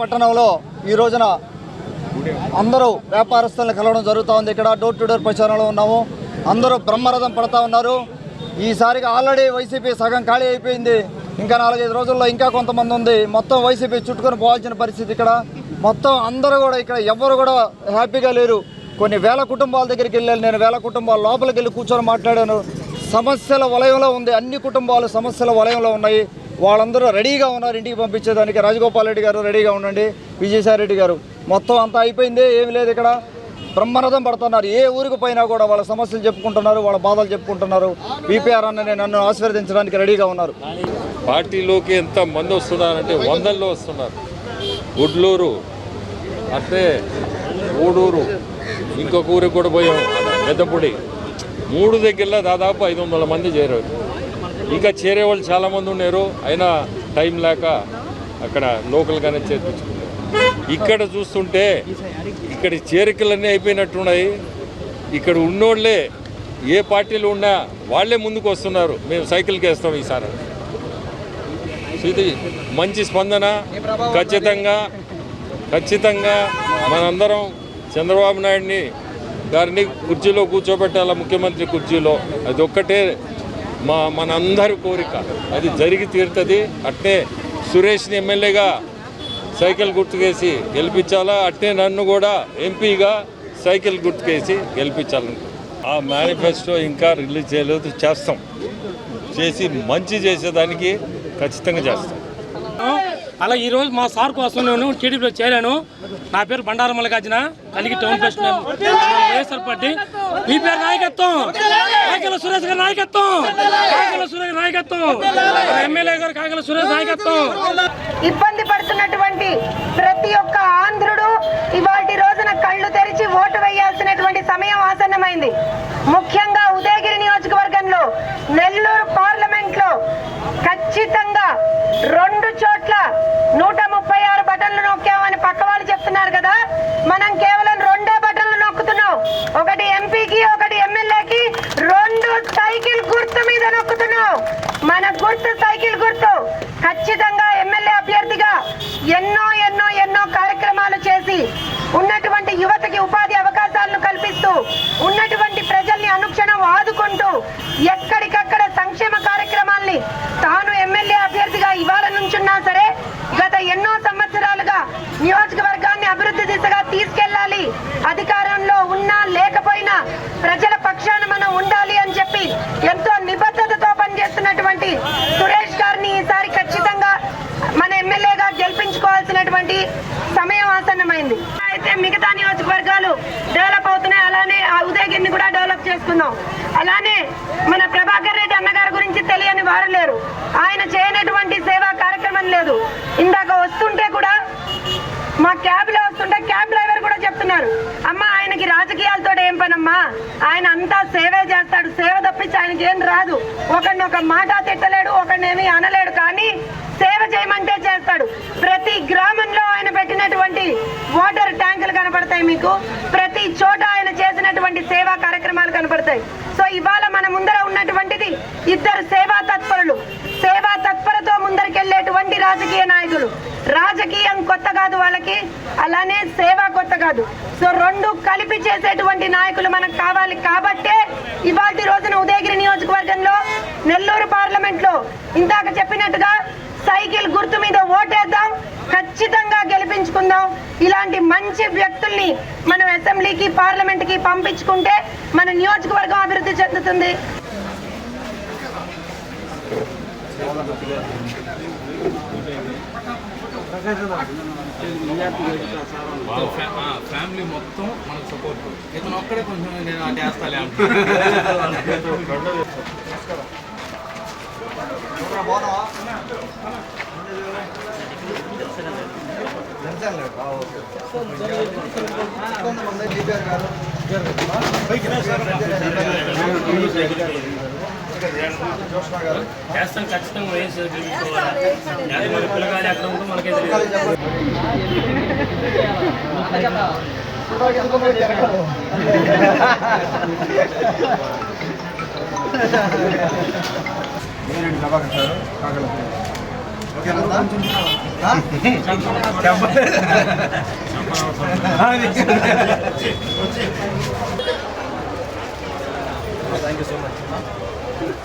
పట్టణంలో ఈ రోజున అందరూ వ్యాపారస్తులను కలవడం జరుగుతూ ఉంది. ఇక్కడ డోర్ టు డోర్ ప్రచారంలో ఉన్నాము. అందరూ బ్రహ్మరథం పడతా ఉన్నారు. ఈసారికి ఆల్రెడీ వైసీపీ సగం ఖాళీ అయిపోయింది. ఇంకా నాలుగైదు రోజుల్లో ఇంకా కొంతమంది ఉంది. మొత్తం వైసీపీ చుట్టుకొని పోవాల్సిన పరిస్థితి ఇక్కడ. మొత్తం అందరూ కూడా ఇక్కడ ఎవరు కూడా హ్యాపీగా లేరు. కొన్ని వేల కుటుంబాల దగ్గరికి వెళ్ళాను నేను. వేల కుటుంబాల లోపలికి వెళ్ళి కూర్చొని మాట్లాడాను. సమస్యల వలయంలో ఉంది. అన్ని కుటుంబాలు సమస్యల వలయంలో ఉన్నాయి. వాళ్ళందరూ రెడీగా ఉన్నారు. ఇంటికి పంపించేదానికి. రాజగోపాల్ రెడ్డి గారు రెడీగా ఉండండి. విజయసాయి రెడ్డి గారు. మొత్తం అంతా అయిపోయింది. ఏమి లేదు ఇక్కడ. బ్రహ్మరథం పడుతున్నారు. ఏ ఊరికి పోయినా కూడా వాళ్ళ సమస్యలు చెప్పుకుంటున్నారు వాళ్ళ బాధలు చెప్పుకుంటున్నారు. బీపీఆర్ అన్న నన్ను ఆశీర్వదించడానికి రెడీగా ఉన్నారు. పార్టీలోకి ఎంత మంది వస్తున్నారంటే వందల్లో వస్తున్నారు. గుడ్లూరు అంటే ఊడూరు ఇంకొక ఊరికి కూడా పోయాం పెద్దపూడి. మూడు దగ్గరలో దాదాపు ఐదు వందల మంది చేరారు. ఇంకా చేరే వాళ్ళు చాలామంది ఉన్నారు. అయినా టైం లేక అక్కడ లోకల్గానే చేర్పించుకున్నారు. ఇక్కడ చూస్తుంటే ఇక్కడ చేరికలన్నీ అయిపోయినట్టున్నాయి. ఇక్కడ ఉన్నోళ్ళే ఏ పార్టీలు ఉన్నా వాళ్ళే ముందుకు వస్తున్నారు. మేము సైకిల్కి వేస్తాం ఈసారి. ఇది మంచి స్పందన. ఖచ్చితంగా ఖచ్చితంగా మనందరం చంద్రబాబు నాయుడిని గారిని కుర్చీలో కూర్చోబెట్టాల ముఖ్యమంత్రి కుర్చీలో? అది ఒక్కటే మా మనందరి కోరిక. అది జరిగి తీరుతుంది. అట్నే సురేష్ని ఎమ్మెల్యేగా సైకిల్ గుర్తుకేసి గెలిపించాలా? అట్నే నన్ను కూడా ఎంపీగా సైకిల్ గుర్తుకేసి గెలిపించాలను. ఆ మేనిఫెస్టో ఇంకా రిలీజ్ చేయలేదు చేస్తాం. చేసి మంచి చేసేదానికి ఖచ్చితంగా చేస్తాం. అలా ఈ రోజు మా సార్ కోసం నేను టీడీపీలో చేరాను. నా పేరు బండారం మల్లికార్జున కలిగి టౌన్ ప్రెసిడెంట్ వైఎస్ఆర్ పార్టీ. మీ పేరు నాయకత్వం. కాకల సురేష్ గారి నాయకత్వం. కాకల సురేష్ నాయకత్వం. ఎమ్మెల్యే గారు కాకల సురేష్ నాయకత్వం. పడుతున్నటువంటి ప్రతి ఒక్క ఆంధ్రుడు ఇవాటి రోజున కళ్ళు తెరిచి ఓటు వేయాల్సినటువంటి సమయం ఆసన్నమైంది. ముఖ్యంగా ఉదయగిరి నియోజకవర్గంలో నెల్లూరు పార్లమెంట్లో ఖచ్చితంగా రెండు చోట్ల నూట ముప్పై ఆరు బటన్లు నొక్కామని పక్క వాళ్ళు చెప్తున్నారు కదా. మనం కేవలం రెండే బటన్లు నొక్కుతున్నాం. ఒకటి ఎంపీకి ఒకటి ఎమ్మెల్యేకి రెండు సైకిల్ గుర్తు మీద నొక్కుతున్నాం. మన గుర్తు సైకిల్ గుర్తు ఖచ్చితంగా ఎన్నో ఎన్నో ఎన్నో కార్యక్రమాలు చేసి ఉన్నటువంటి యువతకి ఉపాధి అవకాశాలను కల్పిస్తూ ఉన్నటువంటి ప్రజల్ని అనుక్షణం ఆదుకుంటూ ఎక్కడికక్కడ సంక్షేమ కార్యక్రమాల్ని తాను ఎమ్మెల్యే అభ్యర్థిగా ఇవాళ నుంచున్నా సరే గత ఎన్నో సంవత్సరాలుగా నియోజకవర్గాన్ని అభివృద్ధి దిశగా తీసుకెళ్ళాలి అధికారంలో ఉన్నా లేకపోయినా ప్రజల పక్షాన మనం ఉండాలి అని చెప్పి ఎంతో నిబద్ధతతో పనిచేస్తున్నటువంటి సురేష్ గారిని ఈసారి ఖచ్చితంగా మన ఎమ్మెల్యేగా గెలిపించుకోవాల్సినటువంటి సమయం ఆసన్నమైంది. అయితే మిగతా నియోజకవర్గాలు డెవలప్ అవుతున్నాయి. అలానే ఆ ఉదయగిరిని కూడా డెవలప్ చేసుకుందాం. అలానే మన ప్రభాకర్ రెడ్డి అన్నగారి గురించి తెలియని వారు లేరు. ఆయన చేయనటువంటి సేవా కార్యక్రమం లేదు. ఇందాక వస్తుంటే కూడా మా క్యాబ్లో వస్తుంటే క్యాబ్ డ్రైవర్ కూడా చెప్తున్నారు. అమ్మ ఆయనకి రాజకీయాలతో ఏం పనమ్మా? ఆయన అంతా సేవే చేస్తాడు. సేవ తప్పించి ఆయనకి ఏం రాదు. ఒకడిని ఒక మాట తిట్టలేడు ఒకడిని అనలేడు. కానీ సేవ చేయమంటే చేస్తాడు. చేసినటువంటి వాటర్ ట్యాంకులు కనపడతాయి మీకు. ప్రతి చోట ఆయన చేసినటువంటి సేవా కార్యక్రమాలు కనపడతాయి. సో ఇవాళ మన ముందర ఉన్నటువంటిది ఇద్దరు సేవా తత్పరులు. సేవా తత్పరతో ముందరికెళ్ళేటువంటి రాజకీయ నాయకులు. రాజకీయం కొత్త కాదు వాళ్ళకి అలానే సేవ కొత్త కాదు. సో రెండు కలిపి చేసేటువంటి నాయకులు మనకు కావాలి కాబట్టే ఇవాటి రోజున ఉదయగిరి నియోజకవర్గంలో నెల్లూరు పార్లమెంట్లో ఇందాక చెప్పినట్టుగా సైకిల్ గుర్తు మీద ఓటేద్దాం ఖచ్చితంగా గెలిపించుకుందాం. ఇలాంటి మంచి వ్యక్తుల్ని మనం అసెంబ్లీకి పార్లమెంట్కి పంపించుకుంటే మన నియోజకవర్గం అభివృద్ధి చెందుతుంది. ఫ్యామిలీ మొత్తం మనకు సపోర్ట్ ఇతను ఒక్కడే కొంచెం నేను అటు వేస్తాలే గారు చేస్తాం ఖచ్చితంగా అది మన పిల్లగాలి అక్కడ ఉంటే మనకే తెలియదు